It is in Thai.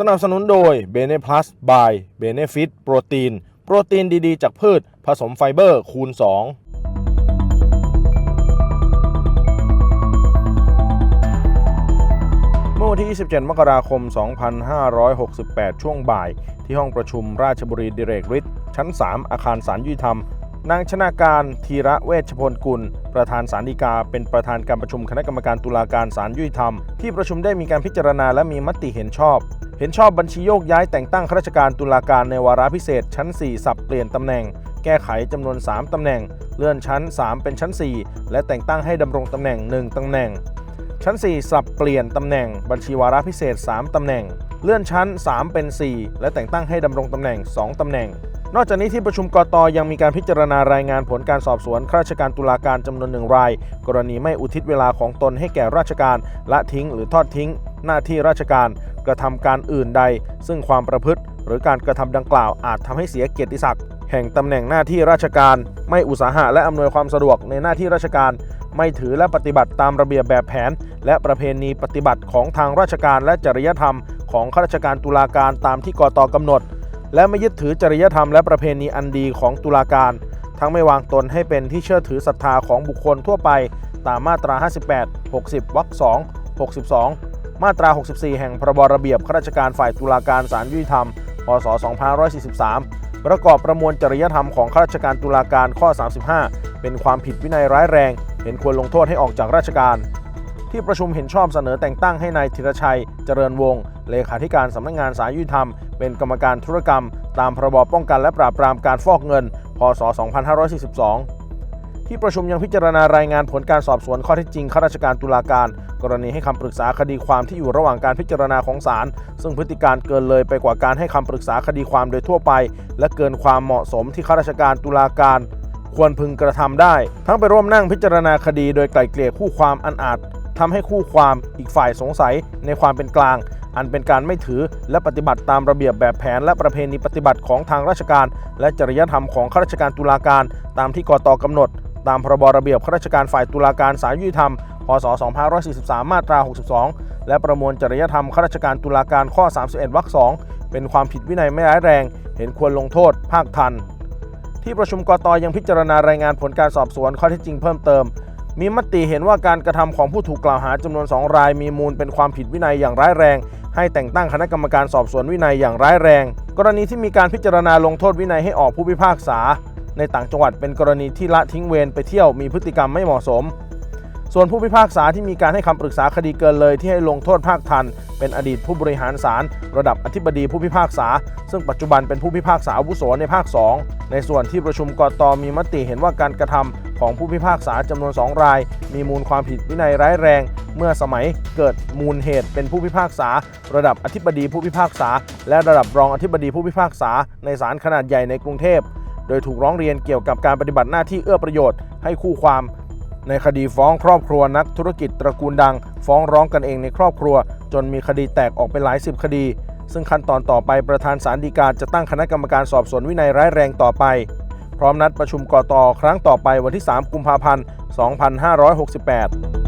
สนับสนุนโดย b e n e Plus by Benefit โปรตีน โปรตีนดีๆ จากพืช ผสมไฟเบอร์คูณ 2 เมื่อวันที่ 27 มกราคม 2568 ช่วงบ่าย ที่ห้องประชุมราชบุรีดิเรกฤทธิ์ชั้น 3 อาคารศาลยุติธรรม นางชนาการธีระเวชพลกุล ประธานศาลฎีกา เป็นประธานการประชุมคณะกรรมการตุลาการศาลยุติธรรม ที่ประชุมได้มีการพิจารณาและมีมติเห็นชอบ เห็นชอบบัญชีโยกย้ายแต่งตั้งข้าราชการตุลาการในวาระพิเศษ ชั้น 4 สับเปลี่ยนตำแหน่ง แก้ไขจำนวน 3ตำแหน่ง เลื่อนชั้น 3 เป็นชั้น 4 และแต่งตั้งให้ดำรงตำแหน่ง 1ตำแหน่ง ชั้น 4 สับเปลี่ยนตำแหน่ง บัญชีวาระพิเศษ 3ตำแหน่ง เลื่อนชั้น 3 เป็น 4 และแต่งตั้งให้ดำรงตำแหน่ง 2ตำแหน่งนอกจากนี้ที่ประชุมกตยังมีการพิจารณารายงานผลการสอบสวนข้าราชการตุลาการจำนวนหนึ่งราย กรณีไม่อุทิศเวลาของตนให้แก่ราชการ ละทิ้งหรือทอดทิ้ง หน้าที่ราชการกระทำการอื่นใด ซึ่งความประพฤติ หรือการกระทำดังกล่าวอาจทำให้เสียเกียรติศักดิ์แห่งตำแหน่งหน้าที่ราชการ ไม่อุตสาหะและอำนวยความสะดวกในหน้าที่ราชการ ไม่ถือและปฏิบัติตามระเบียบแบบแผน และประเพณีปฏิบัติของทางราชการและจริยธรรม ของข้าราชการตุลาการตามที่กตกำหนด และไม่ยึดถือจริยธรรมและประเพณีอันดีของตุลาการ ทั้งไม่วางตนให้เป็นที่เชื่อถือศรัทธาของบุคคลทั่วไป ตามมาตรา 58 60 วรรค 2 62 มาตรา 64 แห่งพรบระเบียบข้าราชการฝ่ายตุลาการศาลยุติธรรม พศ 2543 ประกอบประมวลจริยธรรมของข้าราชการตุลาการข้อ 35 เป็นความผิดวินัยร้ายแรง เห็นควรลงโทษให้ออกจากราชการ ที่ประชุมเห็นชอบเสนอแต่งตั้งให้นายธีรชัย เจริญวงศ์เลขาธิการสำนักงานสายยุติธรรม เป็นกรรมการธุรกรรม ตามพรบป้องกันและปราบปรามการฟอกเงิน พศ 2542 ที่ประชุมยังพิจารณารายงานผลการสอบสวนข้อเท็จจริงข้าราชการตุลาการ กรณีให้คำปรึกษาคดีความที่อยู่ระหว่างการพิจารณาของศาลซึ่งพฤติการเกินเลยไปกว่าการให้คำปรึกษาคดีความโดยทั่วไป และเกินความเหมาะสมที่ข้าราชการตุลาการ ควรพึงกระทำได้ ทั้งไปร่วมนั่งพิจารณาคดีโดยไกล่เกลี่ยคู่ความอันอาจทำให้คู่ความอีกฝ่ายสงสัยในความเป็นกลาง อันเป็นการไม่ถือและปฏิบัติตามระเบียบแบบแผน และประเพณีปฏิบัติของทางราชการ และจริยธรรมของข้าราชการตุลาการ ตามที่กตกำหนด ตามพรบระเบียบข้าราชการฝ่ายตุลาการศาลยุติธรรม พศ 2543 มาตรา 62 และประมวลจริยธรรมข้าราชการตุลาการข้อ 31วรรค2เป็นความผิดวินัยไม่ร้ายแรง เห็นควรลงโทษ ภาคทัน ที่ประชุมกตยังพิจารณารายงานผลการสอบสวนข้อเท็จจริงเพิ่มเติม มีมติเห็นว่าการกระทำของผู้ถูกกล่าวหาจำนวน 2 รายมีมูลเป็นความผิดวินัยอย่างร้ายแรง ให้แต่งตั้งคณะกรรมการสอบสวนวินัยอย่างร้ายแรง กรณีที่มีการพิจารณาลงโทษวินัยให้ออกผู้พิพากษา ในต่างจังหวัดเป็นกรณีที่ละทิ้งเวรไปเที่ยวมีพฤติกรรมไม่เหมาะสม ส่วนผู้พิพากษาที่มีการให้คำปรึกษาคดีเกินเลยที่ให้ลงโทษภาคทัน เป็นอดีตผู้บริหารศาลระดับอธิบดีผู้พิพากษา ซึ่งปัจจุบันเป็นผู้พิพากษาอาวุโสในภาค 2 ในส่วนที่ประชุมกตมีมติเห็นว่าการกระทำของผู้พิพากษาจำนวน 2 ราย มีมูลความผิดวินัยร้ายแรง เมื่อสมัยเกิดมูลเหตุเป็นผู้พิพากษา ระดับอธิบดีผู้พิพากษา และระดับรองอธิบดีผู้พิพากษาในศาลขนาดใหญ่ในกรุงเทพ ดยถูกร้องเรียนเกี่ยวกับการปฏิบัติหน้าที่เอื้อประโยชน์ให้คู่ความในคดีฟ้องครอบครัวนักธุรกิจตระกูลดัง ฟ้องร้องกันเองในครอบครัว จนมีคดีแตกออกเป็นหลายสิบคดี ซึ่งขั้นตอนต่อไปประธานศาลฎีกาจะตั้งคณะกรรมการสอบสวนวินัยร้ายแรงต่อไป พร้อมนัดประชุมกตครั้งต่อไปวันที่ 3 กุมภาพันธ์ 2568